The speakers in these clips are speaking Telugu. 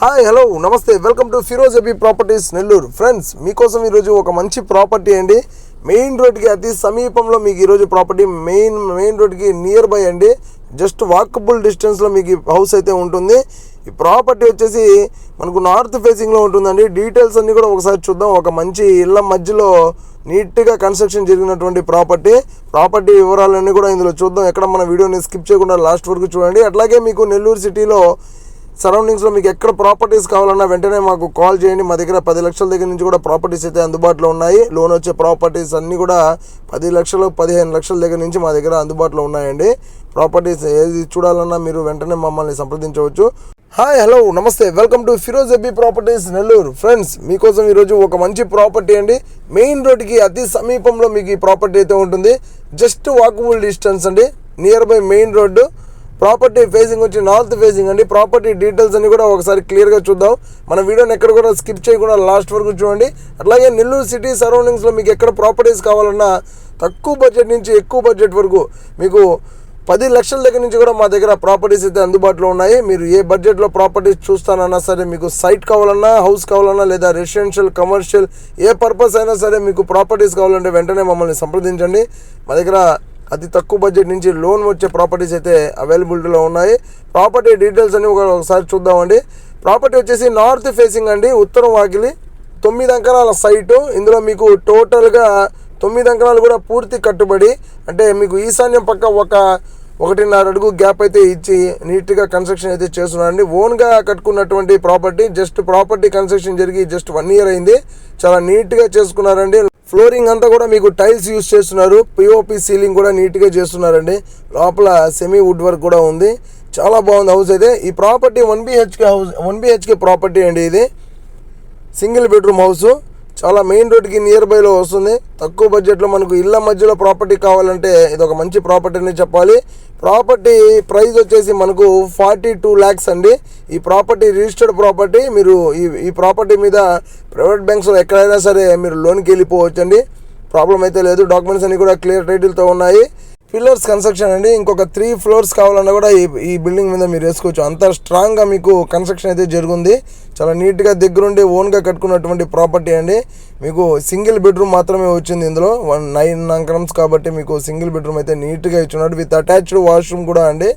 Hi hello namaste. Welcome to Firoz AB properties Nellore. Friends మీకోసం ఈరోజు ఒక మంచి ప్రాపర్టీ అండి. మెయిన్ రోడ్కి అతి సమీపంలో మీకు ఈరోజు ప్రాపర్టీ మెయిన్ మెయిన్ రోడ్కి నియర్ బై అండి. జస్ట్ వాకబుల్ డిస్టెన్స్లో మీకు హౌస్ అయితే ఉంటుంది. ఈ ప్రాపర్టీ వచ్చేసి మనకు నార్త్ ఫేసింగ్లో ఉంటుందండి. డీటెయిల్స్ అన్నీ కూడా ఒకసారి చూద్దాం. ఒక మంచి ఇళ్ళ మధ్యలో నీట్గా కన్స్ట్రక్షన్ జరిగినటువంటి ప్రాపర్టీ. ప్రాపర్టీ వివరాలన్నీ కూడా ఇందులో చూద్దాం. ఎక్కడ మన వీడియోని స్కిప్ చేయకుండా లాస్ట్ వరకు చూడండి. అట్లాగే మీకు నెల్లూరు సిటీలో సరౌండింగ్స్లో మీకు ఎక్కడ ప్రాపర్టీస్ కావాలన్నా వెంటనే మాకు కాల్ చేయండి. మా దగ్గర పది లక్షల దగ్గర నుంచి కూడా ప్రాపర్టీస్ అయితే అందుబాటులో ఉన్నాయి. లోన్ వచ్చే ప్రాపర్టీస్ అన్నీ కూడా పది లక్షలు పదిహేను లక్షల దగ్గర నుంచి మా దగ్గర అందుబాటులో ఉన్నాయండి. ప్రాపర్టీస్ ఏది చూడాలన్నా మీరు వెంటనే మమ్మల్ని సంప్రదించవచ్చు. Hi hello namaste. Welcome to Firoz AB properties Nellore friends మీకోసం ఈరోజు ఒక మంచి ప్రాపర్టీ అండి. మెయిన్ రోడ్కి అతి సమీపంలో మీకు ఈ ప్రాపర్టీ అయితే ఉంటుంది. జస్ట్ వాకబుల్ డిస్టెన్స్ అండి. Near by main road property facing వచ్చి నార్త్ ఫేసింగ్ అండి. ప్రాపర్టీ డీటెయిల్స్ అన్ని కూడా ఒకసారి క్లియర్గా చూద్దాం. మన వీడియోని ఎక్కడ కూడా స్కిప్ చేయకుండా లాస్ట్ వరకు చూడండి. అట్లాగే నెల్లూరు సిటీ సరౌండింగ్స్లో మీకు ఎక్కడ ప్రాపర్టీస్ కావాలన్నా తక్కువ బడ్జెట్ నుంచి ఎక్కువ బడ్జెట్ వరకు మీకు పది లక్షల దగ్గర నుంచి కూడా మా దగ్గర ప్రాపర్టీస్ అయితే అందుబాటులో ఉన్నాయి. మీరు ఏ బడ్జెట్లో ప్రాపర్టీస్ చూస్తానన్నా సరే మీకు సైట్ కావాలన్నా హౌస్ కావాలన్నా లేదా రెసిడెన్షియల్ కమర్షియల్ ఏ పర్పస్ అయినా సరే మీకు ప్రాపర్టీస్ కావాలంటే వెంటనే మమ్మల్ని సంప్రదించండి. మా దగ్గర అతి తక్కువ బడ్జెట్ నుంచి లోన్ వచ్చే ప్రాపర్టీస్ అయితే అవైలబిలిటీలో ఉన్నాయి. ప్రాపర్టీ డీటెయిల్స్ అన్ని ఒకసారి చూద్దామండి. ప్రాపర్టీ వచ్చేసి నార్త్ ఫేసింగ్ అండి ఉత్తరం వాకిలి తొమ్మిది అంకణాల సైటు ఇందులో మీకు టోటల్గా తొమ్మిది అంకణాలు కూడా పూర్తి కట్టుబడి అంటే మీకు ఈశాన్యం పక్క ఒక ఒకటిన్నర అడుగు గ్యాప్ అయితే ఇచ్చి నీట్గా కన్స్ట్రక్షన్ అయితే చేస్తున్నారండి ఓన్గా కట్టుకున్నటువంటి ప్రాపర్టీ జస్ట్ ప్రాపర్టీ కన్స్ట్రక్షన్ జరిగి జస్ట్ వన్ ఇయర్ అయింది. చాలా నీట్గా చేసుకున్నారండి. ఫ్లోరింగ్ అంతా కూడా మీకు టైల్స్ యూస్ చేస్తున్నారు. పిఓపి సీలింగ్ కూడా నీట్గా చేస్తున్నారండి. లోపల సెమీ వుడ్ వర్క్ కూడా ఉంది. చాలా బాగుంది హౌస్ అయితే. ఈ property one BHK house one BHK property అండి ఇది. సింగిల్ బెడ్రూమ్ హౌస్ చాలా మెయిన్ రోడ్కి నియర్ బైలో వస్తుంది. తక్కువ బడ్జెట్లో మనకు ఇళ్ళ మధ్యలో ప్రాపర్టీ కావాలంటే ఇది ఒక మంచి ప్రాపర్టీ అని చెప్పాలి. ప్రాపర్టీ ప్రైస్ వచ్చేసి మనకు ఫార్టీ టూ ల్యాక్స్ అండి. ఈ ప్రాపర్టీ రిజిస్టర్డ్ ప్రాపర్టీ మీరు ఈ ఈ ప్రాపర్టీ మీద ప్రైవేట్ బ్యాంక్స్లో ఎక్కడైనా సరే మీరు లోన్కి వెళ్ళిపోవచ్చండి. ప్రాబ్లం అయితే లేదు. డాక్యుమెంట్స్ అన్నీ కూడా క్లియర్ టైటిల్తో ఉన్నాయి. పిల్లర్స్ కన్స్ట్రక్షన్ అండి. ఇంకొక త్రీ ఫ్లోర్స్ కావాలన్నా కూడా ఈ ఈ బిల్డింగ్ మీద మీరు వేసుకోవచ్చు. అంత స్ట్రాంగ్గా మీకు కన్స్ట్రక్షన్ అయితే జరుగుంది. చాలా నీట్గా దగ్గరుండి ఓన్గా కట్టుకున్నటువంటి ప్రాపర్టీ అండి. మీకు సింగిల్ బెడ్రూమ్ మాత్రమే వచ్చింది ఇందులో. వన్ నైన్ అంకరమ్స్ కాబట్టి మీకు సింగిల్ బెడ్రూమ్ అయితే నీట్గా ఇచ్చున్నాడు. విత్ అటాచ్డ్ వాష్రూమ్ కూడా అండి.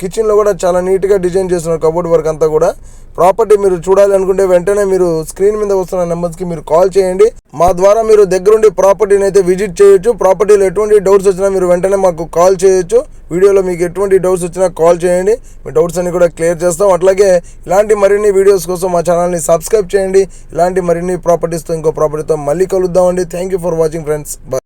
కిచెన్లో కూడా చాలా నీట్గా డిజైన్ చేస్తున్నారు కబోర్డ్ వర్క్ అంతా కూడా. ప్రాపర్టీ మీరు చూడాలి అనుకుంటే వెంటనే మీరు స్క్రీన్ మీద వస్తున్న నెంబర్స్కి మీరు కాల్ చేయండి. మా ద్వారా మీరు దగ్గరుండి ప్రాపర్టీని అయితే విజిట్ చేయొచ్చు. ప్రాపర్టీలో ఎటువంటి డౌట్స్ వచ్చినా మీరు వెంటనే మాకు కాల్ చేయొచ్చు. వీడియోలో మీకు ఎటువంటి డౌట్స్ వచ్చినా కాల్ చేయండి. మీ డౌట్స్ అన్ని కూడా క్లియర్ చేస్తాం. అట్లాగే ఇలాంటి మరిన్ని వీడియోస్ కోసం మా ఛానల్ని సబ్స్క్రైబ్ చేయండి. ఇలాంటి మరిన్ని ప్రాపర్టీస్తో ఇంకో ప్రాపర్టీతో మళ్ళీ కలుద్దామండి thank you for watching friends bye